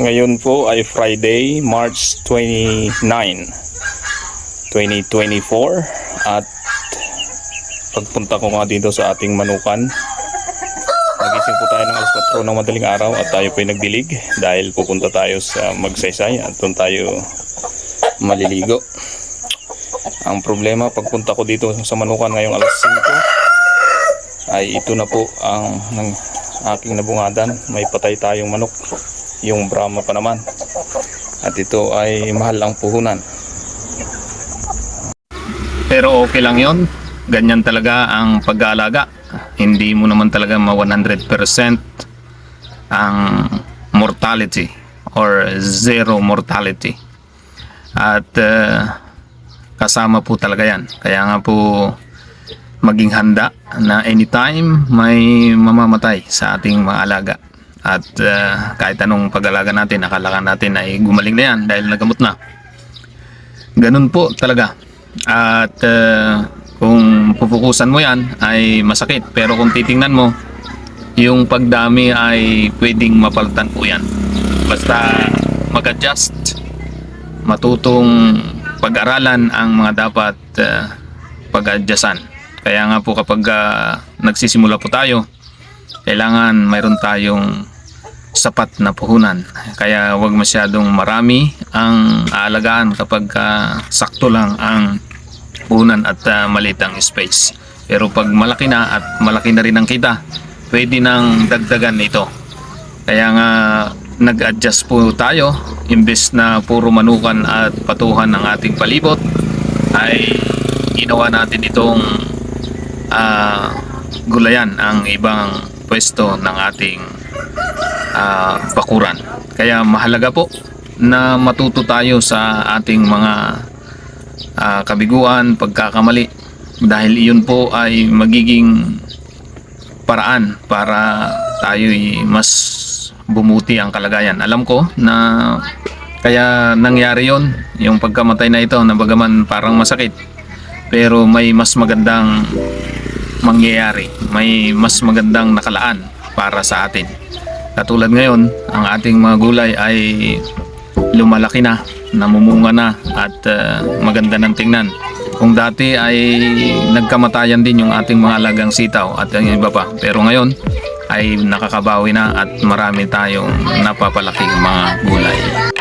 Ngayon po ay Friday, March 29, 2024 at pagpunta ko nga dito sa ating manukan nagising po tayo ng alas 4 ng madaling araw at tayo po ay nagdilig dahil pupunta tayo sa magsaysay at doon tayo maliligo. Ang problema pagpunta ko dito sa manukan ngayong alas 5 ay ito na po ang ng aking nabungadan. May patay tayong manok yung Brahma pa naman. At ito ay mahal ang puhunan. Pero okay lang yon ganyan talaga ang pag-aalaga. Hindi mo naman talaga ma 100% ang mortality or zero mortality. At uh, kasama po talaga yan. Kaya nga po maging handa na anytime may mamamatay sa ating mga alaga at uh, kahit anong pag-alaga natin akala ka natin ay gumaling na yan dahil nagamot na. Ganun po talaga. At uh, kung pupukusan mo yan ay masakit. Pero kung titingnan mo yung pagdami ay pwedeng mapalitan po yan. Basta mag-adjust. Matutong pag-aralan ang mga dapat uh, pag-adjustan kaya nga po kapag uh, nagsisimula po tayo kailangan mayroon tayong sapat na puhunan. Kaya wag masyadong marami ang aalagaan kapag uh, sakto lang ang puhunan at uh, maliit ang space. Pero pag malaki na at malaki na rin ang kita pwede nang dagdagan ito. Kaya nga nag-adjust po tayo. Imbes na puro manukan at patuhan ng ating palibot ay ginawa natin itong ah, gulayan ang ibang pwesto ng ating ah, bakuran. Kaya mahalaga po na matuto tayo sa ating mga ah, kabiguan, pagkakamali dahil iyon po ay magiging paraan para tayo'y mas bumuti ang kalagayan. Alam ko na kaya nangyari yon yung pagkamatay na ito na bagaman parang masakit pero may mas magandang mangyayari may mas magandang nakalaan para sa atin katulad ngayon ang ating mga gulay ay lumalaki na namumunga na at uh, maganda ng tingnan. Kung dati ay nagkamatayan din yung ating mga alagang sitaw at yung iba pa. Pero ngayon ay nakakabawi na at marami tayong napapalaking mga gulay